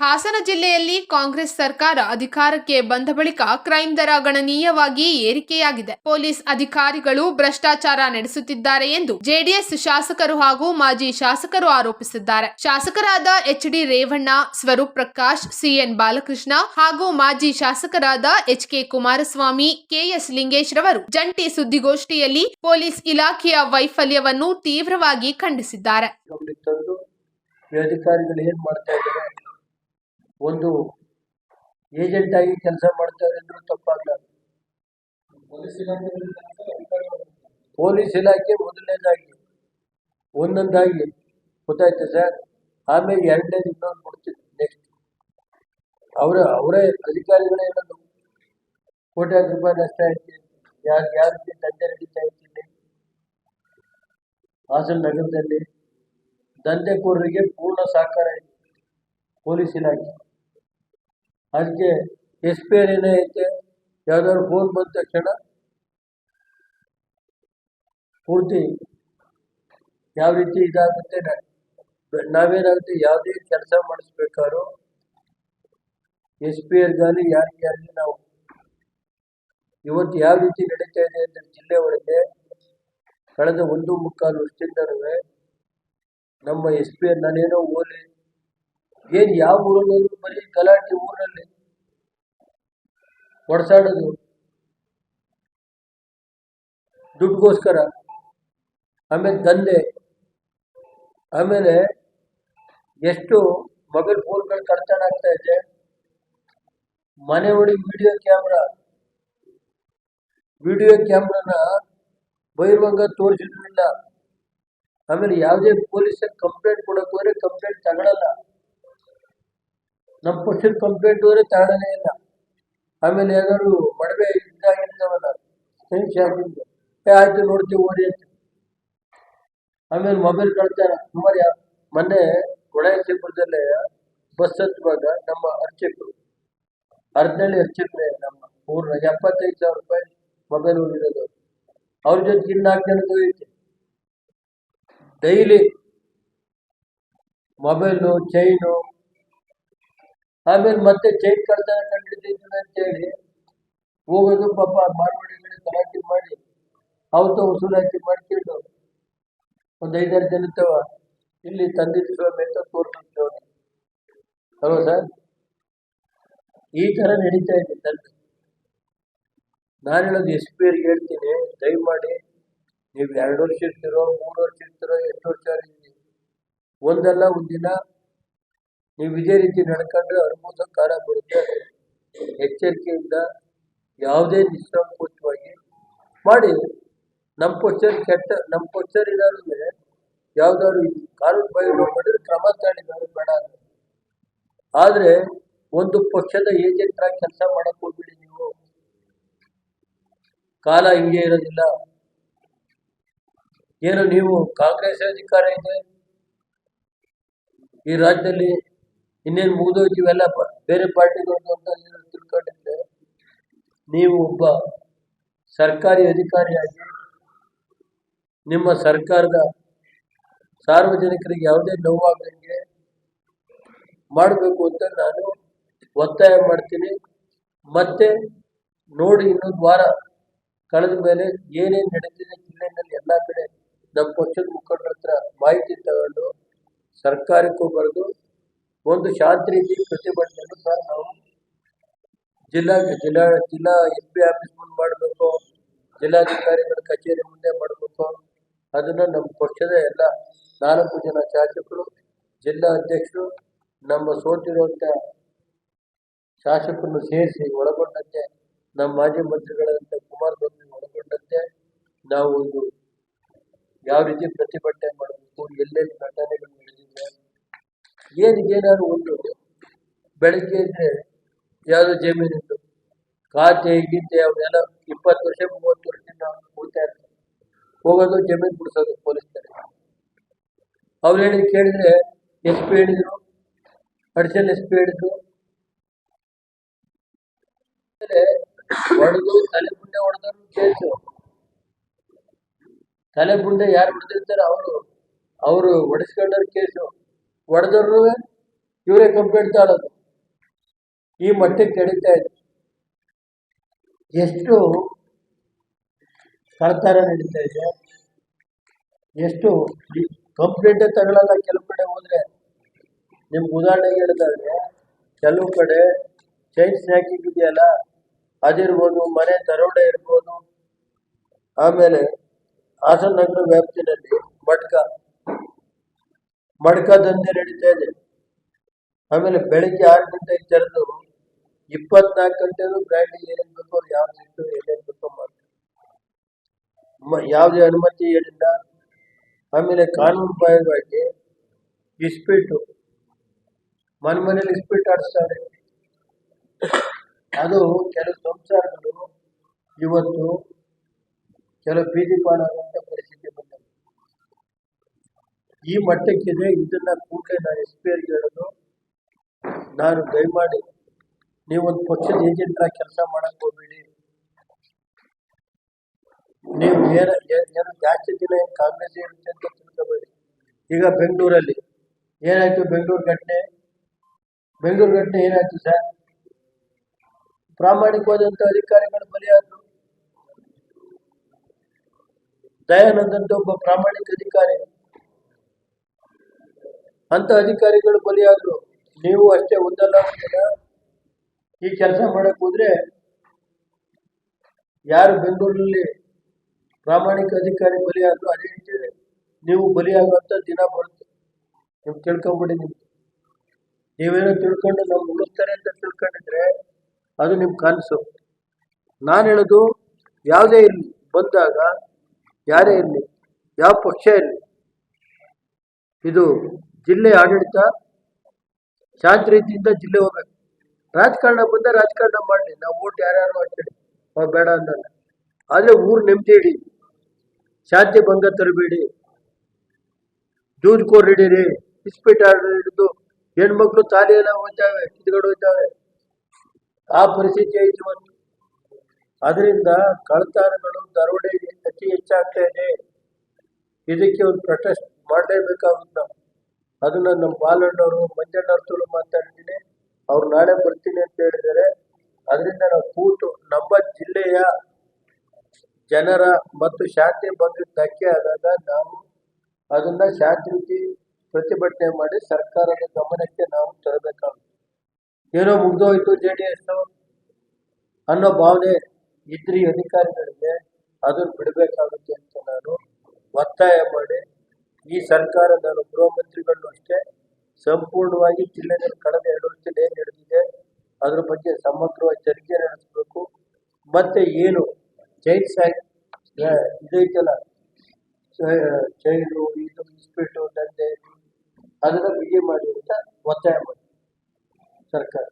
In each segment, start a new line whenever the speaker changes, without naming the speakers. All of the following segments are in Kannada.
ಹಾಸನ ಜಿಲ್ಲೆಯಲ್ಲಿ ಕಾಂಗ್ರೆಸ್ ಸರ್ಕಾರ ಅಧಿಕಾರಕ್ಕೆ ಬಂದ ಬಳಿಕ ಕ್ರೈಂ ದರ ಗಣನೀಯವಾಗಿ ಏರಿಕೆಯಾಗಿದೆ. ಪೊಲೀಸ್ ಅಧಿಕಾರಿಗಳು ಭ್ರಷ್ಟಾಚಾರ ನಡೆಸುತ್ತಿದ್ದಾರೆ ಎಂದು ಜೆಡಿಎಸ್ ಶಾಸಕರು ಹಾಗೂ ಮಾಜಿ ಶಾಸಕರು ಆರೋಪಿಸಿದ್ದಾರೆ. ಶಾಸಕರಾದ H D Revanna Swaroop Prakash CN Balakrishna ಹಾಗೂ ಮಾಜಿ ಶಾಸಕರಾದ H K Kumaraswamy, KS Lingesh ರವರು ಜಂಟಿ ಸುದ್ದಿಗೋಷ್ಠಿಯಲ್ಲಿ ಪೊಲೀಸ್ ಇಲಾಖೆಯ ವೈಫಲ್ಯವನ್ನು ತೀವ್ರವಾಗಿ ಖಂಡಿಸಿದ್ದಾರೆ.
ಒಂದು ಏಜೆಂಟ್ ಆಗಿ ಕೆಲಸ ಮಾಡ್ತಾರೆ ಅಂದ್ರೂ ತಪ್ಪಾಗಲ್ಲ ಪೊಲೀಸ್ ಇಲಾಖೆ ಮೊದಲನೇದಾಗಿ. ಒಂದೊಂದಾಗಿ. ಗೊತ್ತಾಯ್ತು ಸರ್? ಆಮೇಲೆ ಎರಡನೇ ಇನ್ನೊಂದು ಕೊಡ್ತೀನಿ ನೆಕ್ಸ್ಟ್ ಅವರ ಅವರೇ ಅಧಿಕಾರಿಗಳೇ ಹೇಳೋದು ಕೋಟ್ಯಾಂತರ ರೂಪಾಯಿ ನಷ್ಟ ಆಯ್ತು. ಯಾರು ಯಾವ ರೀತಿ ದಂಧೆ ನಡೀತಾ ಇದ್ದೀನಿ ಹಾಸನ ನಗರದಲ್ಲಿ. ದಂಧೆಕೋರರಿಗೆ ಪೂರ್ಣ ಸಹಕಾರ ಇದೆ ಪೊಲೀಸ್ ಇಲಾಖೆ. ಅದಕ್ಕೆ ಎಸ್ ಪಿ ಏನೇ ಐತೆ ಯಾವ್ದಾದ್ರು ಫೋನ್ ಬಂದ ತಕ್ಷಣ ಪೂರ್ತಿ ಯಾವ ರೀತಿ ಇದಾಗುತ್ತೆ ನಾವೇನಾಗುತ್ತೆ ಯಾವುದೇ ಕೆಲಸ ಮಾಡಿಸ್ಬೇಕಾದ್ರು ಎಸ್ ಪಿ ಅವ್ರಿಗಾಗಲಿ ಯಾರಿಗೆ ಆಗಲಿ ನಾವು ಇವತ್ತು ಯಾವ ರೀತಿ ನಡೀತಾ ಇದೆ ಅಂತ ಜಿಲ್ಲೆ ಒಳಗೆ ಕಳೆದ ಒಂದು ಮುಕ್ಕಾಲು ವರ್ಷದಿಂದನೂ ನಮ್ಮ ಎಸ್ ಪಿ ನಾನೇನೋ ಓಲಿ ಏನ್ ಯಾವ ಊರಲ್ಲಿ ಬರೀ ಗಲಾಟೆ ಊರಲ್ಲಿ. ಹೊಡ್ಸಾಡೋದು ದುಡ್ಡುಗೋಸ್ಕರ. ಆಮೇಲೆ ದಂಧೆ. ಆಮೇಲೆ ಎಷ್ಟು ಮೊಬೈಲ್ ಫೋನ್ಗಳು ಕಳ್ತನ ಆಗ್ತಾ ಇದೆ. ಮನೆ ಒಳಗೆ ವಿಡಿಯೋ ಕ್ಯಾಮ್ರಾ. ವಿಡಿಯೋ ಕ್ಯಾಮ್ರಾನ ಬಹಿರ್ವಂಗ ಇಲ್ಲ ಆಮೇಲೆ ಯಾವುದೇ ಪೊಲೀಸ್ ಕಂಪ್ಲೇಂಟ್ ಕೊಡಕ್ ಹೋದ್ರೆ ಕಂಪ್ಲೇಂಟ್ ತಗೊಳಲ್ಲ. ನಮ್ಮ ಪಕ್ಷದ ಕಂಪ್ಲೇಂಟ್ ಅವರೇ ತಾಳನೇ ಇಲ್ಲ. ಆಮೇಲೆ ಏನಾದ್ರು ಮಡವೆ ಇದಾಗಿರ್ತಾವಲ್ಲ ಸ್ಕ್ರೀನ್ ಶಾಪಿಂಗ್? ಏ, ಆಯ್ತು ನೋಡ್ತೀವಿ, ಓಡಿ ಅಂತ. ಆಮೇಲೆ ಮೊಬೈಲ್ ಕಳ್ತಾರ ಸುಮಾರು ಯಾ ಮೊನ್ನೆ ಒಳಯಸಿಪುರದಲ್ಲೇ ಬಸ್ ಹತ್ತುವಾಗ ನಮ್ಮ ಅರ್ಚಕರು, ಅರ್ಧಳ್ಳಿ ಅರ್ಚಕರೇ ನಮ್ಮ ಪೂರ್ಣ ಎಪ್ಪತ್ತೈದು ಸಾವಿರ ರೂಪಾಯಿ ಮೊಬೈಲ್ ಹೋಗಿರೋದು ಅವ್ರ ಜೊತೆ ನಾಲ್ಕು ಐತೆ ಡೈಲಿ ಮೊಬೈಲು ಚೈನು ಆಮೇಲೆ ಮತ್ತೆ ಚೈನ್ ಕಳ್ತನ ಕಂಡಿದ್ದೀವಿ ಅಂತೇಳಿ ಹೋಗೋದು ಪಾಪ ಮಾರ್ವಾಡಿ ಕಡೆ ಗಲಾಟೆ ಮಾಡಿ ಅವತ್ತು ವಸೂಲಾತಿ ಮಾಡ್ಕೊಂಡು ಒಂದು ಐದಾರು ಜನ ತವ ಇಲ್ಲಿ ತಂದಿದ್ದು ಅಂತ ತೋರಿಸ್ತೀವಿ ಅಲ್ವಾ ಸರ್? ಈ ಥರ ನಡೀತಾ ಇದೆ ತಂದೆ ನಾನು ಹೇಳೋದು ಎಸ್ ಪಿ ಅವ್ರಿಗೆ ಹೇಳ್ತೀನಿ, ದಯಮಾಡಿ ನೀವು ಎರಡು ವರ್ಷ ಇರ್ತೀರೋ, ಮೂರು ವರ್ಷ ಇರ್ತೀರೋ, ಎಷ್ಟು ವರ್ಷ ಇರ್ತೀರಿ ಒಂದಲ್ಲ ಒಂದಿನ ನೀವು ಇದೇ ರೀತಿ ನಡ್ಕೊಂಡ್ರೆ ಅನುಭೂತ ಕಾಲ ಬರುತ್ತೆ. ಎಚ್ಚರಿಕೆಯಿಂದ ಯಾವುದೇ ನಿಸ್ಸಂಕೋಚವಾಗಿ ಮಾಡಿ. ನಮ್ಮ ಪಕ್ಷದಲ್ಲಿ ಕೆಟ್ಟ, ನಮ್ಮ ಪಕ್ಷದಲ್ಲಿ ಇದಾದ್ರೆ ಯಾವ್ದಾದ್ರು ಕಾನೂನು ಬಯಲು ಮಾಡಿದ್ರೆ ಕ್ರಮ ತಗೊಂಡಿದ್ದಾರೆ ಬೇಡ ಆದ್ರೆ ಒಂದು ಪಕ್ಷದ ಏಜೆಂಟ್ ಆಗಿ ಕೆಲಸ ಮಾಡಕ್ ಹೋಗ್ಬಿಡಿ ನೀವು. ಕಾಲ ಹಿಂಗೆ ಇರೋದಿಲ್ಲ. ಏನು ನೀವು ಕಾಂಗ್ರೆಸ್ ಅಧಿಕಾರ ಇದೆ? ಈ ರಾಜ್ಯದಲ್ಲಿ ಇನ್ನೇನು ಮುಗಿದೋಯ್ತು ಬೇರೆ ಪಾರ್ಟಿಗಳು ಅಂತ ತಿಳ್ಕೊಂಡಿದ್ರೆ ನೀವು ಒಬ್ಬ ಸರ್ಕಾರಿ ಅಧಿಕಾರಿಯಾಗಿ ನಿಮ್ಮ ಸರ್ಕಾರದ ಸಾರ್ವಜನಿಕರಿಗೆ ಯಾವುದೇ ನೋವಾಗದಂಗೆ ಮಾಡಬೇಕು ಅಂತ ನಾನು ಒತ್ತಾಯ ಮಾಡ್ತೀನಿ. ಮತ್ತೆ ನೋಡಿ ಇನ್ನೊಂದು ವಾರ ಕಳೆದ ಮೇಲೆ ಏನೇನು ನಡೀತಿದೆ ಜಿಲ್ಲೆಯಲ್ಲಿ ಎಲ್ಲ ಕಡೆ ನಮ್ಮ ಪಕ್ಷದ ಮುಖಂಡರ ಹತ್ರ ಮಾಹಿತಿ ತಗೊಂಡು ಸರ್ಕಾರಕ್ಕೂ ಬರೆದು ಒಂದು ಶಾಂತಿ ರೀತಿ ಪ್ರತಿಭಟನೆಯನ್ನು ಸಹ ನಾವು ಜಿಲ್ಲಾ ಜಿಲ್ಲಾ ಜಿಲ್ಲಾ ಎಸ್ ಪಿ ಆಫೀಸ್ ಮುಂದೆ ಮಾಡಬೇಕು, ಜಿಲ್ಲಾಧಿಕಾರಿಗಳ ಕಚೇರಿ ಮುಂದೆ ಮಾಡಬೇಕು. ಅದನ್ನು ನಮ್ಮ ಪಕ್ಷದ ಎಲ್ಲ ನಾಲ್ಕು ಜನ ಶಾಸಕರು, ಜಿಲ್ಲಾ ಅಧ್ಯಕ್ಷರು, ನಮ್ಮ ಸೋತಿರುವಂಥ ಶಾಸಕರನ್ನು ಸೇರಿಸಿ ಒಳಗೊಂಡಂತೆ, ನಮ್ಮ ಮಾಜಿ ಮಂತ್ರಿಗಳಾದಂಥ ಕುಮಾರಸ್ವಾಮಿ ಒಳಗೊಂಡಂತೆ ನಾವು ಒಂದು ಯಾವ ರೀತಿ ಪ್ರತಿಭಟನೆ ಮಾಡಬೇಕು, ಎಲ್ಲೆಲ್ಲಿ ಘಟನೆಗಳು ನಡೆದಿದೆ ಏನಿಗೇನಾದ್ರು ಒಂದು ಬೆಳಗ್ಗೆ ಇದ್ರೆ ಯಾವ್ದೋ ಜಮೀನಿದ್ದು ಖಾತೆ, ಗೀತೆ, ಅವನ್ನೆಲ್ಲ ಇಪ್ಪತ್ತು ವರ್ಷ, ಮೂವತ್ತು ವರ್ಷದಿಂದ ಉಳಿತಾ ಇರ್ತಾರೆ. ಹೋಗೋದು ಜಮೀನು ಬಿಡಿಸೋದು ಪೊಲೀಸ್ನರಿಗೆ ಅವ್ರು ಹೇಳಿ ಕೇಳಿದ್ರೆ ಎಸ್ ಪಿ ಹೇಳಿದ್ರು, ಅಡಿಷನಲ್ ಎಸ್ ಪಿ ಹೇಳಿದ್ರು. ಹೊಡೆದು ತಲೆ ಬುಂಡೆ ಹೊಡೆದ್ರು ಕೇಸು ತಲೆ ಬುಂಡೆ ಯಾರು ಹೊಡೆದಿರ್ತಾರೆ ಅವರು ಅವರು ಹೊಡೆಸ್ಕೊಂಡವ್ರ ಕೇಸು ಹೊಡೆದವ್ರು ಇವರೇ ಕಂಪ್ಲೇಂಟ್ ಇರೋದು ಈ ಮಟ್ಟಕ್ಕೆ ನಡೀತಾ ಇದೆ. ಎಷ್ಟು ಕಳ್ತಾರ ನಡೀತಾ ಇದೆ. ಎಷ್ಟು ಕಂಪ್ಲೇಂಟೇ ತಗೊಳ್ಳಲ್ಲ ಕೆಲವು ಕಡೆ ಹೋದರೆ. ನಿಮ್ಗೆ ಉದಾಹರಣೆಗೆ ಹೇಳ್ತಾರೆ ಕೆಲವು ಕಡೆ ಚೈನ್ ಸ್ನ್ಯಾಕಿಂಗ್ ಇದೆಯಲ್ಲ, ಅದಿರ್ಬೋದು ಮನೆ ತರೋಡೆ ಇರ್ಬೋದು. ಆಮೇಲೆ ಹಾಸನ ನಗರ ವ್ಯಾಪ್ತಿನಲ್ಲಿ ಮಡ್ಕ ಮಡ್ಕ ದಂಧೆ ನಡೀತಾ ಇದೆ. ಆಮೇಲೆ ಬೆಳಿಗ್ಗೆ ಆರು ಗಂಟೆಗೆ ತೆರೆದು ಇಪ್ಪತ್ನಾಲ್ಕು ಗಂಟೆನೂ ಬ್ರ್ಯಾಂಡ್ ಏನೇನು ಬೇಕೋ ಅವ್ರು ಯಾವ್ದು ಇಟ್ಟು ಏನೇನು ಬೇಕೋ ಮಾಡ್ತಾರೆ. ಯಾವುದೇ ಅನುಮತಿ ಏನಿಲ್ಲ ಆಮೇಲೆ ಕಾನೂನು ಬಾಹಿರವಾಗಿ ಇಸ್ಪೀಟು, ಮನೆ ಮನೇಲಿ ಇಸ್ಪೀಟ್ ಆಡಿಸ್ತಾರೆ. ಅದು ಕೆಲವು ಸಂಸಾರಗಳು ಇವತ್ತು ಕೆಲವು ಬೀದಿ ಬಂದಿದೆ ಈ ಮಟ್ಟಕ್ಕಿದೆ. ಇದನ್ನ ಕೂಡಲೇ ನಾನು ಎಸ್ ಪಿ ಅವ್ರಿಗೆ ಹೇಳೋದು. ನಾನು ದಯಮಾಡಿ ನೀವೊಂದು ಪಕ್ಷದ ಏಜೆಂಟ್ರ ಕೆಲಸ ಮಾಡಕ್ ಹೋಗ್ಬೇಡಿ. ನೀವು ಏನ ಜಾಸ್ತಿ ದಿನ ಏನು ಕಾಂಗ್ರೆಸ್ ಇರುತ್ತೆ ಅಂತ ತಿಳ್ಕೊಬೇಡಿ. ಈಗ ಬೆಂಗಳೂರಲ್ಲಿ ಏನಾಯ್ತು ಬೆಂಗಳೂರು ಘಟನೆ? ಬೆಂಗಳೂರು ಘಟನೆ ಏನಾಯ್ತು ಸರ್? ಪ್ರಾಮಾಣಿಕವಾದಂತ ಅಧಿಕಾರಿಗಳು ಬಲಿಯಾದ್ರು. ದಯಾನಂದ್ ಅಂತ ಒಬ್ಬ ಪ್ರಾಮಾಣಿಕ ಅಧಿಕಾರಿ ಅಂತ ಅಧಿಕಾರಿಗಳು ಬಲಿಯಾದ್ರು. ನೀವು ಅಷ್ಟೇ ಒಂದಲ್ಲ ಒಂದು ಈ ಕೆಲಸ ಮಾಡಕ್ ಹೋದ್ರೆ ಯಾರು ಬೆಂಗಳೂರಲ್ಲಿ ಪ್ರಾಮಾಣಿಕ ಅಧಿಕಾರಿ ಬಲಿಯಾದ್ರು, ಅದೇ ರೀತಿ ನೀವು ಬಲಿಯಾಗುವಂತ ದಿನ ಬರುತ್ತೆ. ನೀವು ತಿಳ್ಕೊಂಬಿಡಿ ನಿಮ್ಗೆ. ನೀವೇನೋ ತಿಳ್ಕೊಂಡು ನಾವು ಉಳಿಸ್ತಾರೆ ಅಂತ ತಿಳ್ಕೊಂಡಿದ್ರೆ ಅದು ನಿಮ್ ಕನಸು. ನಾನು ಹೇಳೋದು, ಯಾವುದೇ ಇರಲಿ, ಬಂದಾಗ ಯಾರೇ ಇರಲಿ, ಯಾವ ಪಕ್ಷ ಇರಲಿ, ಇದು ಜಿಲ್ಲೆ ಆಡಳಿತ ಶಾಂತಿ ರೀತಿಯಿಂದ ಜಿಲ್ಲೆ ಹೋಗ್ಬೇಕು. ರಾಜಕಾರಣ ಬಂದ ರಾಜಕಾರಣ ಮಾಡಲಿ. ನಾವು ಓಟ್ ಯಾರ್ಯಾರು ಹಾಕಿ ಅವ್ರು ಬೇಡ ಅನ್ನಲ್ಲ ಆದರೆ ಊರು ನೆಮ್ಮದಿ ಇಡಿ. ಶಾಂತಿ ಭಂಗ ತರಬೇಡಿ. ಜೂಜ್ಕೋರ್ ಹಿಡೀರಿ. ಇಸ್ಪೀಟ್ ಹಿಡಿದು ಹೆಣ್ಮಕ್ಳು ತಾಲಿ ಎಲ್ಲ ಹೋಗ್ತಾವೆ ಕಿದ್ಗಡೆ ಹೋಗ್ತಾವೆ ಆ ಪರಿಸ್ಥಿತಿ ಐತಿ ಬಂತು ಅದರಿಂದ ಕಳತಾರಗಳು ದರೋಡೆ ಅತಿ ಹೆಚ್ಚಾಗ್ತಾ ಇದೆ. ಇದಕ್ಕೆ ಒಂದು ಪ್ರೊಟೆಸ್ಟ್ ಮಾಡಲೇಬೇಕಾಗುತ್ತೆ ನಾವು. ಅದನ್ನ ನಮ್ಮ ಬಾಲಣ್ಣವರು, ಮಂಜಣ್ಣವ್ರ ಮಾತಾಡ್ತೀನಿ. ಅವ್ರು ನಾಳೆ ಬರ್ತೀನಿ ಅಂತ ಹೇಳಿದರೆ ಅದರಿಂದ ನಾವು ಕೂತು ನಮ್ಮ ಜಿಲ್ಲೆಯ ಜನರ ಮತ್ತು ಶಾಂತಿ ಬಗ್ಗೆ ಧಕ್ಕೆ ಆದಾಗ ನಾವು ಅದನ್ನ ಶಾಂತಿ ರೀತಿ ಪ್ರತಿಭಟನೆ ಮಾಡಿ ಸರ್ಕಾರದ ಗಮನಕ್ಕೆ ನಾವು ತರಬೇಕಾಗುತ್ತೆ. ಏನೋ ಮುಗ್ದೋಯ್ತು ಜೆ ಡಿ ಎಸ್ ಅನ್ನೋ ಭಾವನೆ ಇದ್ರಿ ಅಧಿಕಾರಿಗಳಿಗೆ, ಅದನ್ನು ಬಿಡಬೇಕಾಗುತ್ತೆ ಅಂತ ನಾನು ಒತ್ತಾಯ ಮಾಡಿ ಈ ಸರ್ಕಾರ ನಾನು ಗೃಹ ಮಂತ್ರಿಗಳು ಅಷ್ಟೇ ಸಂಪೂರ್ಣವಾಗಿ ಜಿಲ್ಲೆಯಲ್ಲಿ ಕಳೆದ ಎರಡು ವರ್ಷದಲ್ಲಿ ಏನು ನಡೆದಿದೆ ಅದ್ರ ಬಗ್ಗೆ ಸಮಗ್ರವಾಗಿ ತನಿಖೆ ನಡೆಸಬೇಕು. ಮತ್ತೆ ಏನು ಚೈಲ್ಡ್ ಸಾಕ್ ಇದೈತಲ್ಲ ಚೈಲ್ಡು ಇದು ಇಸ್ಪೀಟು ದಂಧೆ ಅದನ್ನ ಬಿಗಿ ಮಾಡಿ ಅಂತ ಒತ್ತಾಯ ಮಾಡಿ ಸರ್ಕಾರ.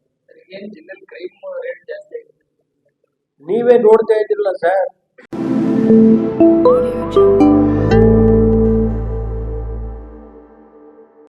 ನೀವೇ ನೋಡ್ತಾ ಇದ್ದಿಲ್ಲ ಸರ್.